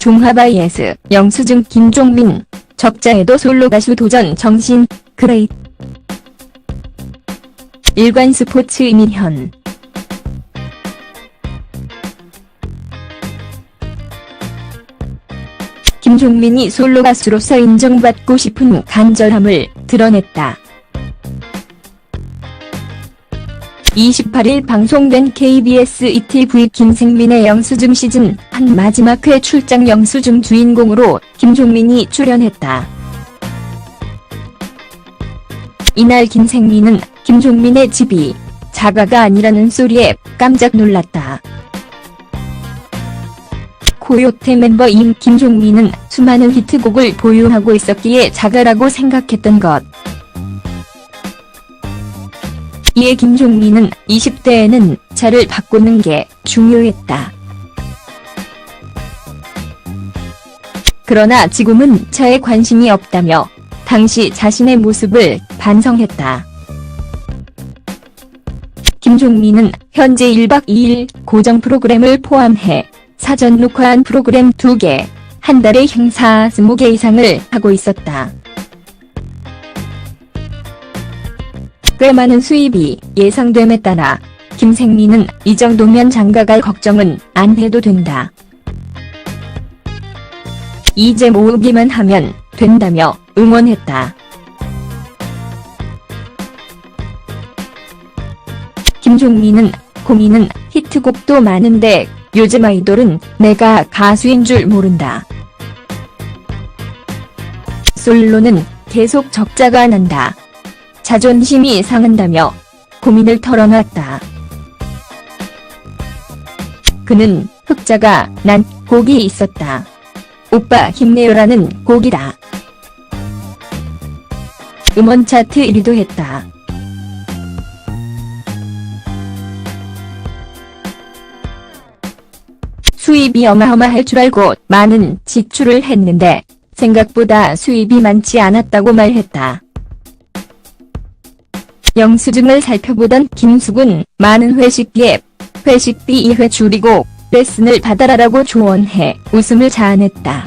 종합IS, 영수증 김종민, 적자에도 솔로 가수 도전 정신, 그레이. 일간 스포츠 이민현. 김종민이 솔로 가수로서 인정받고 싶은 간절함을 드러냈다. 28일 방송된 KBS ETV 김생민의 영수증 시즌 한 마지막 회 출장 영수증 주인공으로 김종민이 출연했다. 이날 김생민은 김종민의 집이 자가가 아니라는 소리에 깜짝 놀랐다. 코요태 멤버인 김종민은 수많은 히트곡을 보유하고 있었기에 자가라고 생각했던 것. 이에 김종민은 20대에는 차를 바꾸는 게 중요했다. 그러나 지금은 차에 관심이 없다며 당시 자신의 모습을 반성했다. 김종민은 현재 1박 2일 고정 프로그램을 포함해 사전 녹화한 프로그램 2개, 한 달에 행사 20개 이상을 하고 있었다. 꽤 많은 수입이 예상됨에 따라 김생민은 이 정도면 장가갈 걱정은 안 해도 된다. 이제 모으기만 하면 된다며 응원했다. 김종민은 고민은 히트곡도 많은데 요즘 아이돌은 내가 가수인 줄 모른다. 솔로는 계속 적자가 난다. 자존심이 상한다며 고민을 털어놨다. 그는 흑자가 난 곡이 있었다. 오빠 힘내요라는 곡이다. 음원 차트 1위도 했다. 수입이 어마어마할 줄 알고 많은 지출을 했는데 생각보다 수입이 많지 않았다고 말했다. 영수증을 살펴보던 김숙은 많은 회식비에 회식비 2회 줄이고 레슨을 받아라라고 조언해 웃음을 자아냈다.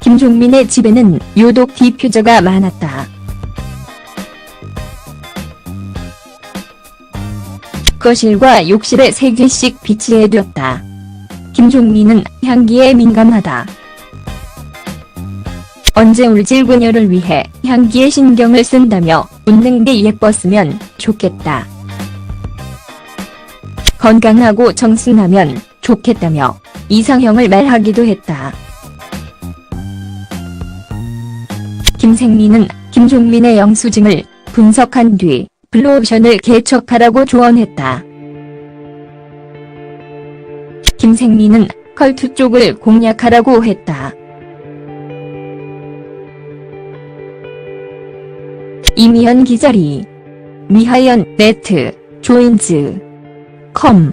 김종민의 집에는 유독 디퓨저가 많았다. 거실과 욕실에 3개씩 비치해뒀다. 김종민은 향기에 민감하다. 언제 울질 그녀를 위해 향기에 신경을 쓴다며 웃는 게 예뻤으면 좋겠다. 건강하고 정순하면 좋겠다며 이상형을 말하기도 했다. 김생민은 김종민의 영수증을 분석한 뒤 블루오션을 개척하라고 조언했다. 김생민은 컬투 쪽을 공략하라고 했다. 이미연 기자리 미하연 네트 조인즈 컴